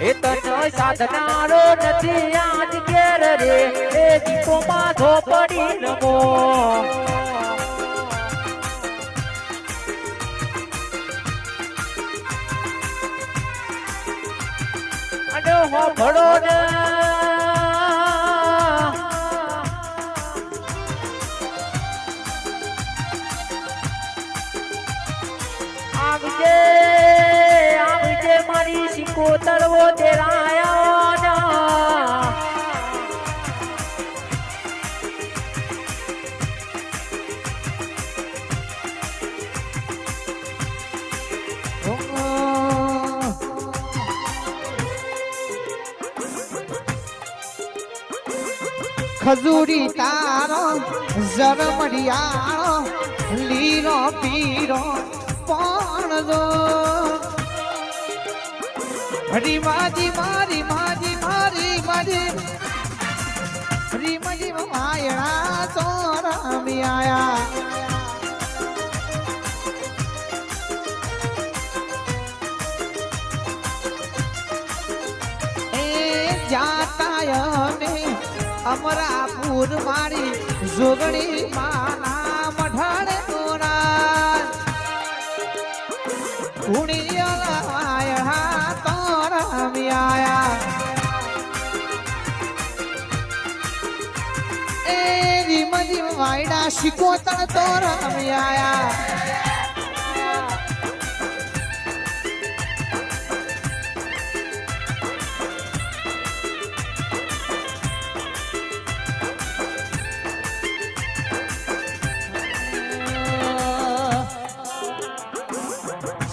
એ નથી આજ ઘેર રે એ દીપોમાં ઝોપડી નમો ને સિક્કો તેરાયા ખજૂરી તારો જરમડિયાળો લીરો પીરો પણ હરી માજી, મારી માજી, મારી મારી હરી માજી, માયણા તો રામી આયા. એ જાતા અમે અમરાપુર મારી જોગણી માના મઢાડે ઉણિયા તોરા મિયા એ રીમ રીમ વાયડા શિકોતર તોરા મિયા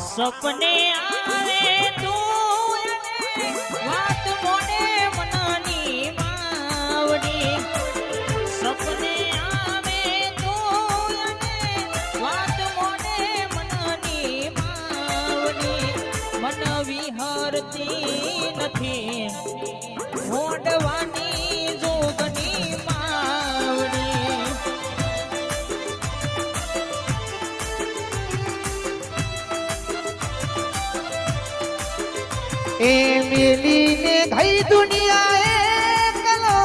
સપને આવે તું એ મેલીને ગઈ દુનિયા એ કલો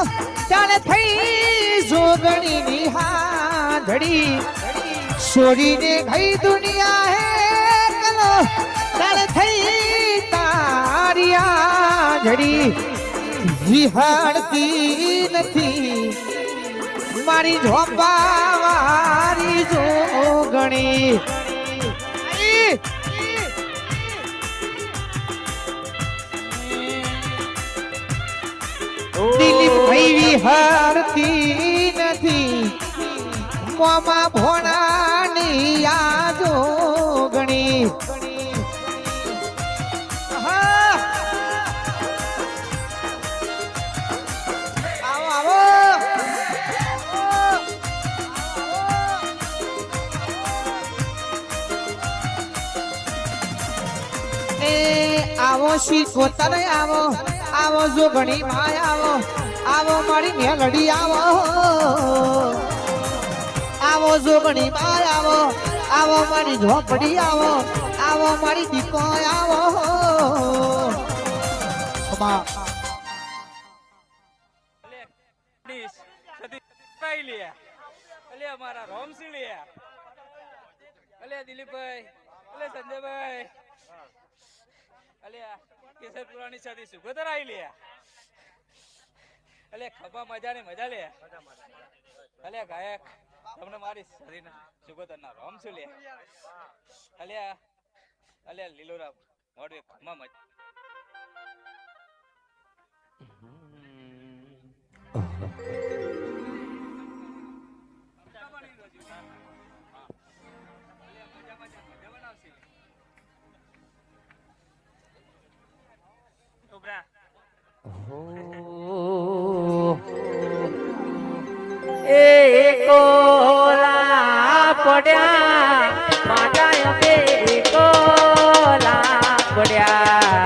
જાણે થઈ જોગણી ની હાંધડી છોડીને ગઈ દુનિયા હે કલો જાણે થઈ તારિયા આંધળી વિહાડતી નથી. મારી ઝોપા વારી જોગણી ભાઈ નથી. મોમાં ભોણાની યાદો ગણી. આવો શીખો એ આવો આવો? જો ઘણી માય આવો. આવો મારી મેલડી આવો. આવો જોગણી માય આવો. આવો મારી ઝોપડી આવો. આવો મારી દીપો આવો. અમારા અલે દિલીપભાઈ અલે સંજયભાઈ. અલે કેસરપુરાની સાથી સુગોતર આવી લે અલે ખભા મજા ને મજા લે. અલે ગાયક તમને મારી શરીર સુગોતર ના રોમ શું લે? અલે અલે લીલોરા મોડવે ખભા મજા ઉભરા. પડ્યા માતા અમે એકોલા પડ્યા